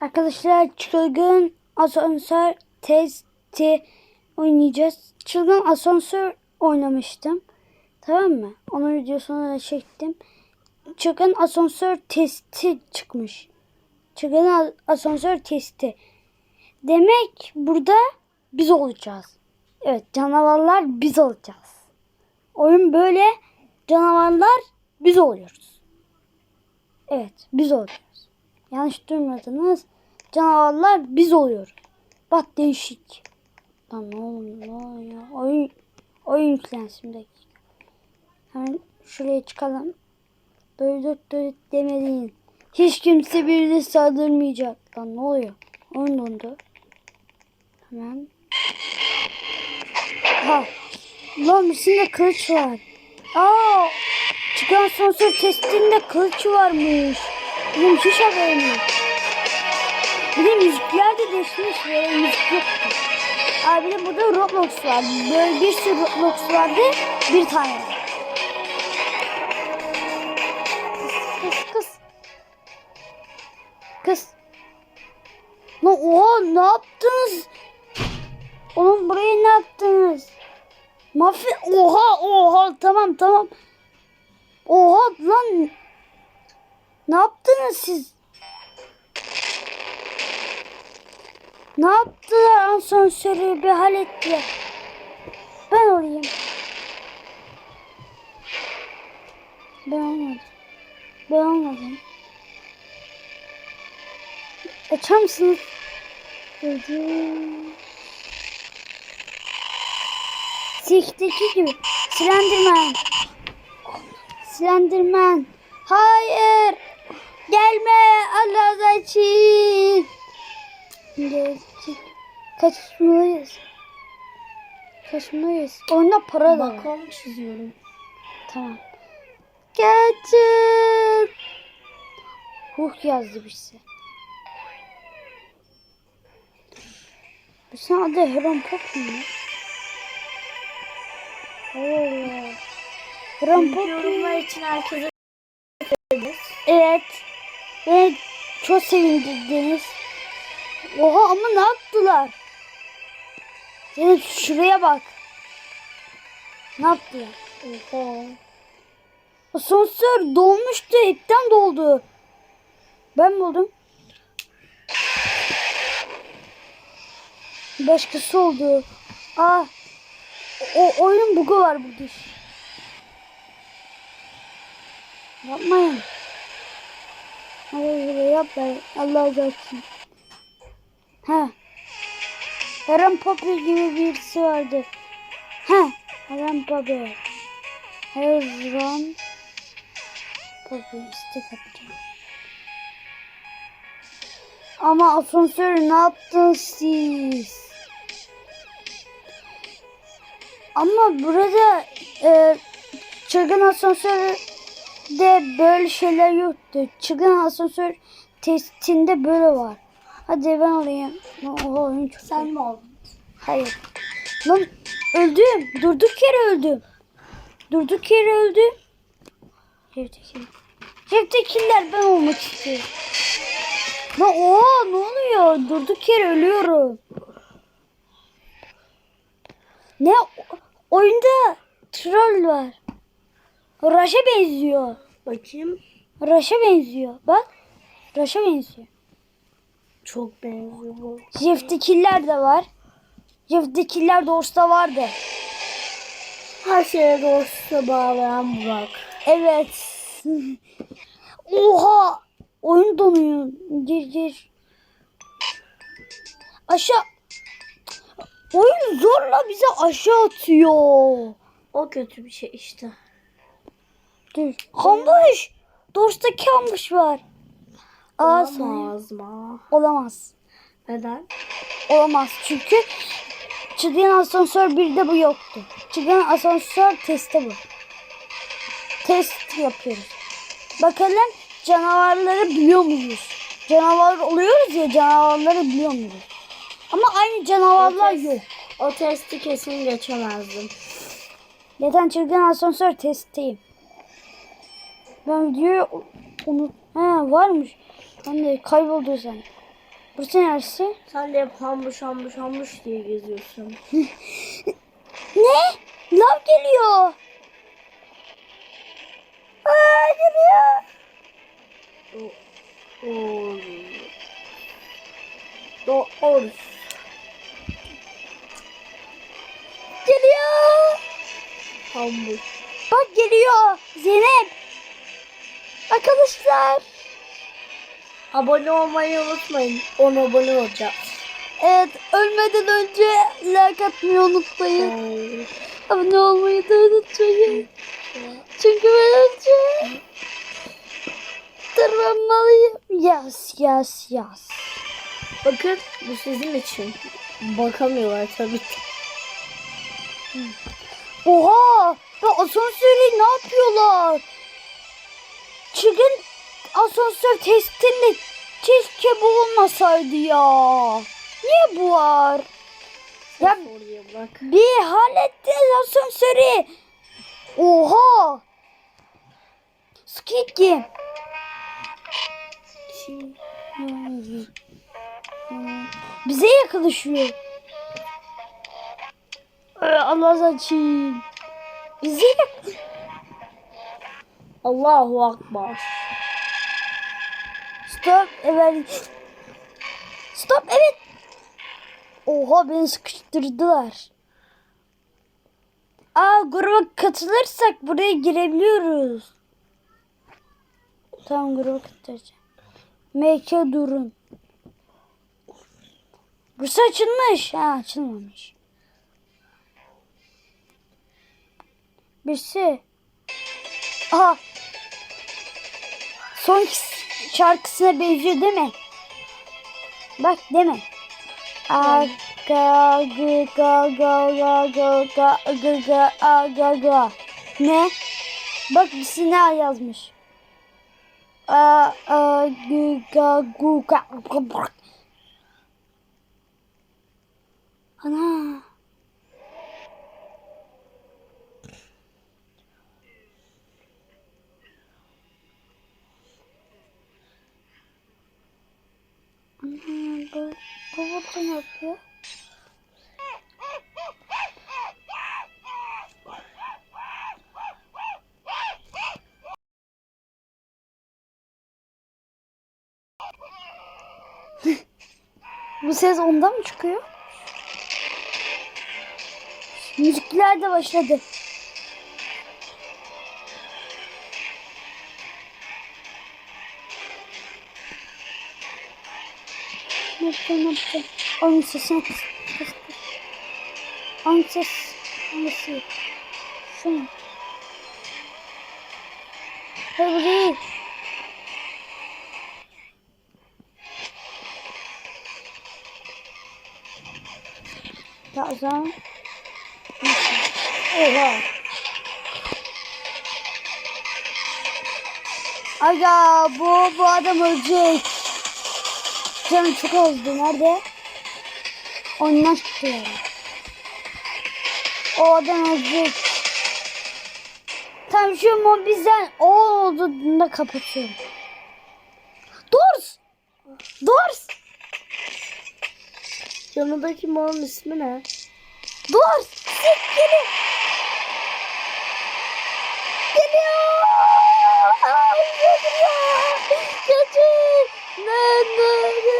Arkadaşlar çılgın asansör testi oynayacağız. Çılgın asansör oynamıştım. Tamam mı? Onun videosunu da çektim. Çılgın asansör testi çıkmış. Çılgın asansör testi. Demek burada biz olacağız. Evet canavarlar biz olacağız. Oyun böyle canavarlar biz oluyoruz. Evet biz oluyoruz. Yanlış duymadınız. Canavarlar biz oluyoruz. Bak değişik. Lan ne oluyor ne oluyor? Oyun, oyun yüklensin. Hemen şuraya çıkalım. Duyduk duyduk demediğin. Hiç kimse birini saldırmayacak. Lan ne oluyor? Oyun dondu. Hemen. Ha. Lan içinde kılıç var. Aa. Çıkan sensör testinde kılıç varmış. Haberim yok. Bir de müzikler de değişmiş. Böyle müzik yoktu. Aa bir de burada Roblox var. Böyle bir sürü Roblox vardı. Bir tane. Kız kız. Lan oha ne yaptınız? Oğlum buraya ne yaptınız? Mafya oha oha tamam tamam. Oha lan. Ne yaptınız siz? Ne yaptılar asansörü bir hallettiler. Ben olayım. Ben olmadım. Ben olmadım. Açar mısınız? Sikteki gibi. Slenderman. Slenderman. Hayır. Gelme Allah için. Gelecek. Kaçmalıyız. Kaçmalıyız. Oyunda para da var. Bakalım çiziyorum. Tamam. Kaçın. Huh yazdı bir şey. Bu sen adı Heron Pop mu? Allah. Heron Pop Yorumlar için herkese Evet. Beni çok sevindirdiniz. Oha ama ne yaptılar? Senin şuraya bak. Ne yaptılar? Oha. Asansör dolmuştu. Hepten doldu. Ben buldum. Başkası oldu. Aa, o oyunun bugu var burada. Yapmayın. Hadi böyle yapmayın. Allah razı. Ha. Eren Poppy gibi birisi vardı. Ha. Eren Poppy. Eren Poppy istek atacağım. Ama asansörü ne yaptınız siz? Ama burada e, çılgın asansörde böyle şeyler yoktu. Çılgın asansör testinde böyle var. Hadi ben alayım. Oha oyun çok Sen mi oldun? Hayır. Lan öldüm. Durduk yere öldüm. Durduk yere öldüm. Jeftekin. Jeftekinler ben olmak istiyorum. Lan oha ne oluyor? Durduk yere ölüyorum. Ne? Oyunda troll var. Raş'a benziyor. Bakayım. Raş'a benziyor. Bak. Raş'a benziyor. Çok benziyor bu. Jeftekiller de var. Jeftekiller doğuşta vardı. Her şeye doğrusu bağlayan Burak. Evet. Oha! Oyun donuyor. Gir gir. Aşağı. Oyun zorla bizi aşağı atıyor. O kötü bir şey işte. Dur. Hambuş. Doğuştaki hambuş var. Sanıyorum. Olamaz mı? Olamaz. Neden? Olamaz çünkü Çılgın Asansör 1'de bu yoktu. Çılgın Asansör testi bu. Test yapıyoruz. Bakalım canavarları biliyor muyuz? Canavar oluyoruz ya canavarları biliyor muyuz? Ama aynı canavarlar O test- yok. O testi kesin geçemezdim. Zaten Çılgın Asansör testteyim. Ben videoyu unut... He varmış. Ben de kayboldu sen. Burası neresi? Sen de hep hambuş hambuş hambuş diye geziyorsun. Ne? Lav geliyor. Aa geliyor. Doğru. Doğru. Geliyor. Hambuş. Bak geliyor. Zeynep. Arkadaşlar. Abone olmayı unutmayın. 10 abone olacağız. Evet ölmeden önce like atmayı unutmayın. Abone olmayı da unutmayın. Çünkü ben önce tırmanmalıyım. Yaz yaz yaz. Bakın bu sizin için. Bakamıyorlar tabii ki. Oha! Ya asansörü ne yapıyorlar? Çıkın asansör testinde keşke bu olmasaydı ya. Niye bu var? Ya bir hallettiniz asansörü. Oha! Game. Bize yaklaşıyor. Ee, Allah için. Bize yak- Allahu Akbar. Stop evet. Stop evet. Oha beni sıkıştırdılar. Aa gruba katılırsak buraya girebiliyoruz. Tamam gruba katılacağım. MK durun. Burası açılmış. Ha açılmamış. Birisi. Aha. Son şarkısına benziyor değil mi? Bak değil mi? Aga gı ga ga ga ga ga gı ga a ga ga. Ne? Bak birisi ne yazmış. A a gı ga gu ga ga Ana. Bu, ne yapıyor? bu ses ondan mı çıkıyor? Müzikler de başladı. Ne yapacağım, ne yapacağım? Onun sesini kıs. kıs, kıs. Onun ses. Hangisi? Şu mu? Hayır bu değil. Ya o zaman... Oha. Aga bu bu adam ölecek. Canım çok azdı. Nerede? Ondan çıktı yani. O adam ölecek. Tam şu mu bizden o olduğunda kapatıyorum. Dors! Dors! Yanındaki malın ismi ne? Dors! Sik geliyor! Aa, Geliyor! Kaçın! Ne ne ne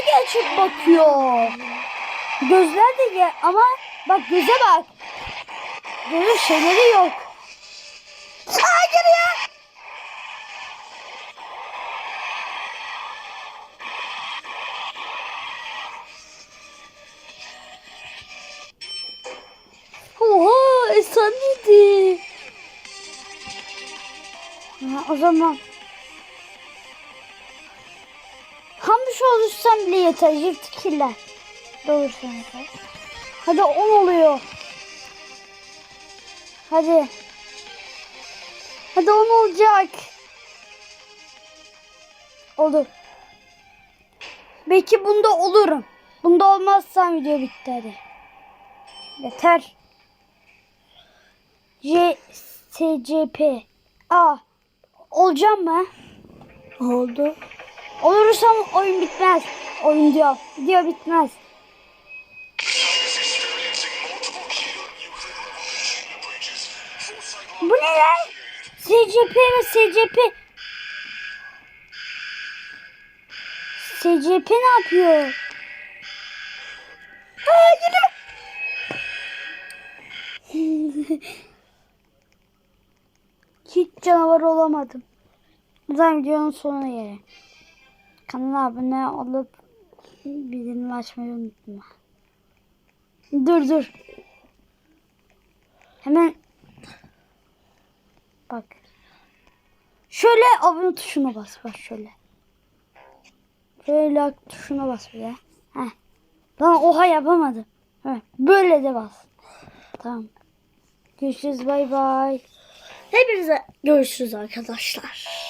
Gözler gerçek bakıyor. Gözler de gel ama bak göze bak. Gözün şeyleri yok. Aa geliyor. Oha efsaneydi. Ha, o zaman Olursan bile yeter. Jift killer. Doğru yeter. Hadi 10 oluyor. Hadi. Hadi 10 olacak. Olur. Belki bunda olurum. Bunda olmazsam video bitti hadi. Yeter. Yes. SCP. Aa. Olacağım mı? Oldu. Olursam oyun bitmez. Oyun diyor. Video bitmez. Bu ne lan? SCP ve SCP. SCP ne yapıyor? Aa yine. Hiç canavar olamadım. Da videonun sonuna göre. Kanala abone olup bildirim açmayı unutma. Dur dur. Hemen bak. Şöyle abone tuşuna bas bak şöyle. Şöyle like tuşuna bas bir de. Heh. Lan oha yapamadım. Heh. Böyle de bas. Tamam. Görüşürüz bay bay. Hepinize görüşürüz arkadaşlar.